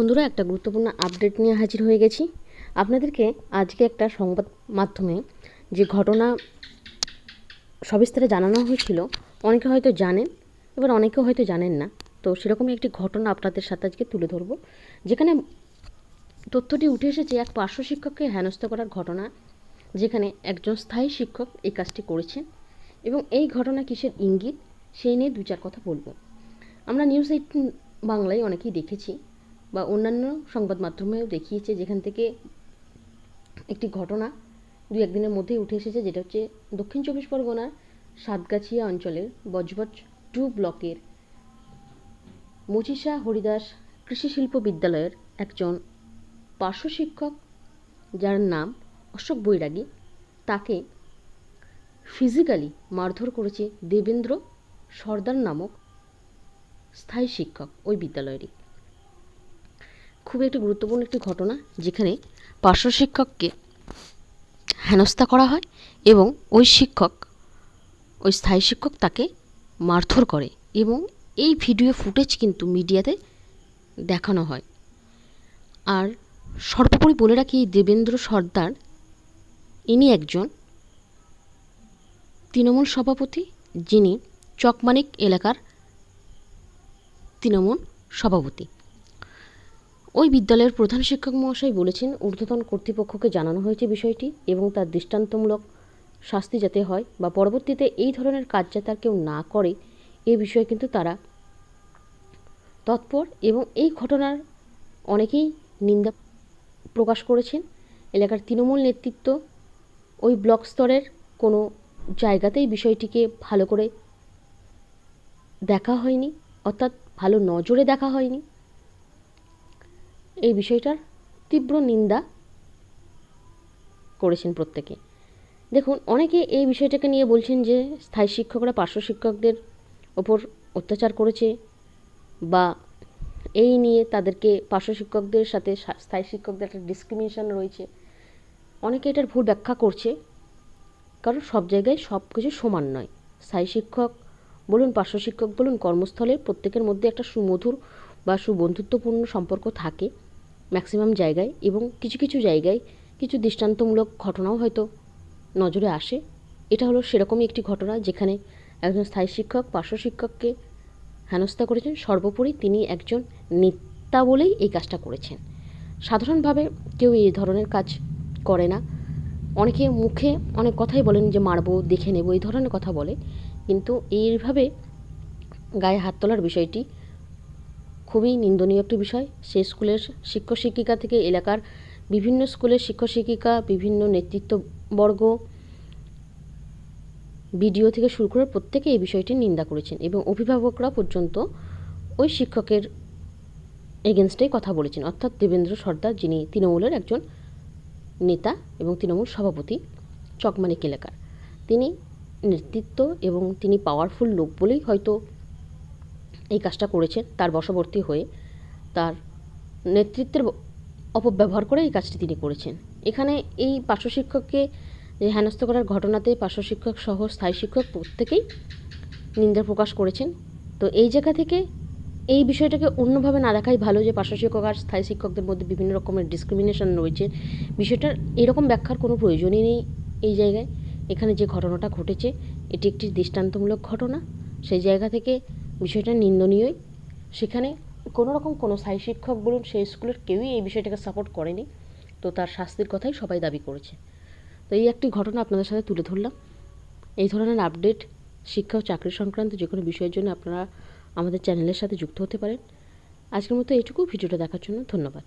বন্ধুরা, একটা গুরুত্বপূর্ণ আপডেট নিয়ে হাজির হয়ে গেছি। আপনাদেরকে আজকে একটা সংবাদ মাধ্যমে যে ঘটনা সবিস্তারে জানানো হয়েছিল, অনেকে হয়তো জানেন, এবার অনেকেও হয়তো জানেন না। তো সেরকমই একটি ঘটনা আপনাদের সাথে আজকে তুলে ধরবো, যেখানে তথ্যটি উঠে এসেছে এক পার্শ্ব শিক্ষককে হেনস্থ করার ঘটনা, যেখানে একজন স্থায়ী শিক্ষক এই কাজটি করেছেন এবং এই ঘটনা কিসের ইঙ্গিত, সেই নিয়ে দু চার কথা বলব। আমরা নিউজ এইটিন বাংলায় অনেকেই দেখেছি বা অন্যান্য সংবাদ মাধ্যমেও দেখিয়েছে যেখান থেকে একটি ঘটনা দু একদিনের মধ্যেই উঠে এসেছে, যেটা হচ্ছে দক্ষিণ চব্বিশ পরগনার সাতগাছিয়া অঞ্চলের বজবজ টু ব্লকের মুচিসা হরিদাস কৃষি শিল্প বিদ্যালয়ের একজন পার্শ্ব শিক্ষক, যার নাম অশোক বৈরাগী, তাকে ফিজিক্যালি মারধর করেছে দেবেন্দ্র সর্দার নামক স্থায়ী শিক্ষক ওই বিদ্যালয়েরই। খুব একটি গুরুত্বপূর্ণ একটি ঘটনা, যেখানে পার্শ্ব শিক্ষককে হেনস্থা করা হয় এবং ওই শিক্ষক, ওই স্থায়ী শিক্ষক তাকে মারধর করে এবং এই ভিডিও ফুটেজ কিন্তু মিডিয়াতে দেখানো হয়। আর সর্বোপরি বলে রাখি দেবেন্দ্র সর্দার, ইনি একজন তৃণমূল সভাপতি, যিনি চকমানিক এলাকার তৃণমূল সভাপতি। ওই বিদ্যালয়ের প্রধান শিক্ষক মহাশয় বলেছেন, ঊর্ধ্বতন কর্তৃপক্ষকে জানানো হয়েছে বিষয়টি এবং তার দৃষ্টান্তমূলক শাস্তি যাতে হয় বা পরবর্তীতে এই ধরনের কাজ যাতে আর কেউ না করে, এ বিষয়ে কিন্তু তারা তৎপর এবং এই ঘটনার অনেকেই নিন্দা প্রকাশ করেছেন। এলাকার তৃণমূল নেতৃত্ব ওই ব্লক স্তরের কোনো জায়গাতেই বিষয়টিকে ভালো করে দেখা হয়নি, অর্থাৎ ভালো নজরে দেখা হয়নি। এই বিষয়টার তীব্র নিন্দা করেছেন প্রত্যেকে। দেখুন, অনেকে এই বিষয়টাকে নিয়ে বলছেন যে স্থায়ী শিক্ষকরা পার্শ্ব শিক্ষকদের ওপর অত্যাচার করেছে বা এই নিয়ে তাদেরকে পার্শ্ব শিক্ষকদের সাথে স্থায়ী শিক্ষকদের একটা ডিসক্রিমিনেশন রয়েছে। অনেকে এটার ভুল ব্যাখ্যা করছে, কারণ সব জায়গায় সব কিছু সমান নয়। স্থায়ী শিক্ষক বলুন, পার্শ্ব শিক্ষক বলুন, কর্মস্থলে প্রত্যেকের মধ্যে একটা সুমধুর বা সুবন্ধুত্বপূর্ণ সম্পর্ক থাকে। ম্যাক্সিমাম জায়গায় এবং কিছু কিছু জায়গায় কিছু দৃষ্টান্তমূলক ঘটনাও হয়তো নজরে আসে। এটা হলো সেরকমই একটি ঘটনা যেখানে একজন স্থায়ী শিক্ষক, পার্শ্ব শিক্ষককে হেনস্থা করেছেন। সর্বোপরি তিনি একজন নেতা বলেই এই কাজটা করেছেন। সাধারণভাবে কেউ এই ধরনের কাজ করে না। অনেকে মুখে অনেক কথাই বলেন যে, মারবো, দেখে নেব, এই ধরনের কথা বলে। কিন্তু এইভাবে গায়ে হাত তোলার বিষয়টি খুবই নিন্দনীয় একটি বিষয়। সেই স্কুলের শিক্ষক শিক্ষিকা থেকে এলাকার বিভিন্ন স্কুলের শিক্ষক শিক্ষিকা, বিভিন্ন নেতৃত্ববর্গ বিডিও থেকে শুরু করে প্রত্যেকে এই বিষয়টি নিন্দা করেছেন এবং অভিভাবকরা পর্যন্ত ওই শিক্ষকের এগেনস্টেই কথা বলেছেন। অর্থাৎ দেবেন্দ্র সর্দার, যিনি তৃণমূলের একজন নেতা এবং তৃণমূল সভাপতি, চকমানিক এলাকার। তিনি নেতৃত্ব এবং তিনি পাওয়ারফুল লোক বলেই হয়তো এই কাজটা করেছেন তার বশবর্তী হয়ে তার নেতৃত্বের অপব্যবহার করে এই কাজটি তিনি করেছেন। এখানে এই পার্শ্ব শিক্ষককে যে হেনস্থ করার ঘটনাতে পার্শ্ব শিক্ষক সহ স্থায়ী শিক্ষক প্রত্যেকেই নিন্দা প্রকাশ করেছেন। তো এই জায়গা থেকে এই বিষয়টাকে অন্যভাবে না দেখাই ভালো যে পার্শ্ব শিক্ষক আর স্থায়ী শিক্ষকদের মধ্যে বিভিন্ন রকমের ডিসক্রিমিনেশন রয়েছে। বিষয়টার এরকম ব্যাখ্যার কোনো প্রয়োজনই নেই এই জায়গায়। এখানে যে ঘটনাটা ঘটেছে, এটি একটি দৃষ্টান্তমূলক ঘটনা। সেই জায়গা থেকে বিষয়টা নিন্দনীয়ই। সেখানে কোনো রকম কোনো স্থায়ী শিক্ষক বলুন, সেই স্কুলের কেউই এই বিষয়টাকে সাপোর্ট করেনি। তো তার শাস্তির কথাই সবাই দাবি করেছে। তো এই একটি ঘটনা আপনাদের সাথে তুলে ধরলাম। এই ধরনের আপডেট শিক্ষা ও চাকরি সংক্রান্ত যে কোনো বিষয়ের জন্য আপনারা আমাদের চ্যানেলের সাথে যুক্ত হতে পারেন। আজকের মতো এইটুকু ভিডিওটা দেখার জন্য ধন্যবাদ।